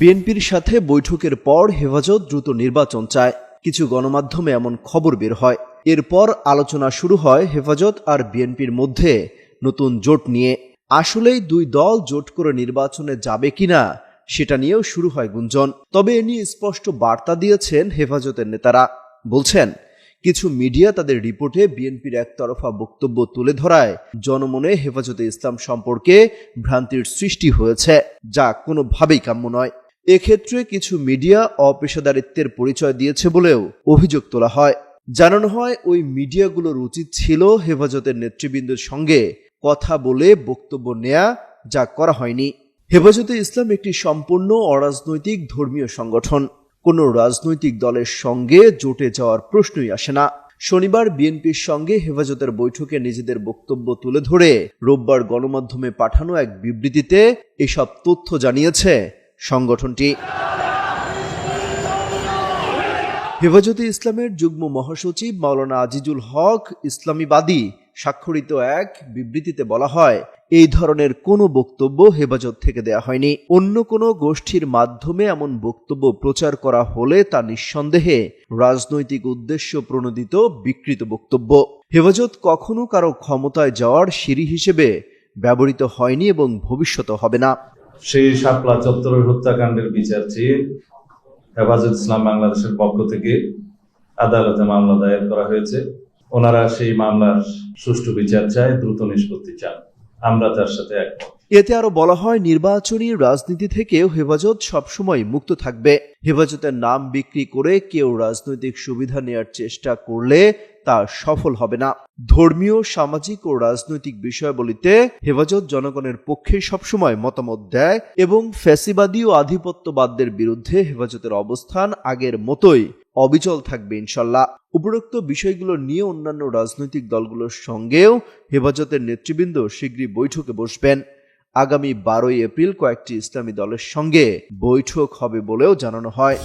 বিএনপির সাথে বৈঠকের পর হেফাজত দ্রুত নির্বাচন চায়। কিছু গণমাধ্যমে এমন খবর বের হয়। এরপর আলোচনা শুরু হয় হেফাজত আর বিএনপির মধ্যে নতুন জোট নিয়ে। আসলেই দুই দল জোট করে নির্বাচনে যাবে কিনা, সেটা নিয়েও শুরু হয় গুঞ্জন। তবে এ নিয়ে স্পষ্ট বার্তা দিয়েছেন হেফাজতের নেতারা। বলছেন, কিছু মিডিয়া তাদের রিপোর্টে বিএনপির একতরফা বক্তব্য তুলে ধরায় জনমনে হেফাজতে ইসলাম সম্পর্কে ভ্রান্তির সৃষ্টি হয়েছে, যা কোনোভাবেই কাম্য নয়। এক্ষেত্রে কিছু মিডিয়া অপেশাদারিত্বের পরিচয় দিয়েছে বলেও অভিযোগ তোলা হয়। জানানো হয়, ওই মিডিয়াগুলোর উচিত ছিল হেফাজতের নেতৃবৃন্দের সঙ্গে কথা বলে বক্তব্য নেয়া, যা করা হয়নি। হেফাজতে ইসলাম একটি সম্পূর্ণ অরাজনৈতিক ধর্মীয় সংগঠন। কোনো রাজনৈতিক দলের সঙ্গে জোটে যাওয়ার প্রশ্নই আসে না। শনিবার বিএনপির সঙ্গে হেফাজতের বৈঠকে নিজেদের বক্তব্য তুলে ধরে রোববার গণমাধ্যমে পাঠানো এক বিবৃতিতে এসব তথ্য জানিয়েছে সংগঠনটি। হেফাজতে ইসলামের যুগ্ম মহাসচিব মাওলানা আজিজুল হক ইসলামীবাদী স্বাক্ষরিত এক বিবৃতিতে বলা হয়, এই ধরনের কোনো বক্তব্য হেফাজত থেকে দেয়া হয়নি। অন্য কোনো গোষ্ঠীর মাধ্যমে এমন বক্তব্য প্রচার করা হলে তা নিঃসন্দেহে রাজনৈতিক উদ্দেশ্য প্রণোদিত বিকৃত বক্তব্য। হেফাজত কখনো কারও ক্ষমতায় যাওয়ার সিঁড়ি হিসেবে ব্যবহৃত হয়নি এবং ভবিষ্যতে হবে না। সেই শাপলা চত্বরের হত্যাকাণ্ডের বিচার চেয়ে হেফাজত ইসলাম বাংলাদেশের পক্ষ থেকে আদালতে মামলা দায়ের করা হয়েছে। ওনারা সেই মামলার সুষ্ঠু বিচার চায়, দ্রুত নিষ্পত্তি চান। আমরা তার সাথে একমত। এতে আরও বলা হয়, নির্বাচনী রাজনীতি থেকেও হেফাজত সবসময় মুক্ত থাকবে। হেফাজতের নাম বিক্রি করে কেউ রাজনৈতিক সুবিধা নেয়ার চেষ্টা করলে তা সফল হবে না। ধর্মীয়, সামাজিক ও রাজনৈতিক বিষয়াবলিতে হেফাজত জনগণের পক্ষে সবসময় মতামত দেয় এবং ফ্যাসিবাদী ও আধিপত্যবাদদের বিরুদ্ধে হেফাজতের অবস্থান আগের মতোই অবিচল থাকবে ইনশাল্লাহ। উপরোক্ত বিষয়গুলো নিয়ে অন্যান্য রাজনৈতিক দলগুলোর সঙ্গেও হেফাজতের নেতৃবৃন্দ শীঘ্রই বৈঠকে বসবেন। আগামী বারোই এপ্রিল কয়েকটি ইসলামী দলের সঙ্গে বৈঠক হবে বলেও জানানো হয়।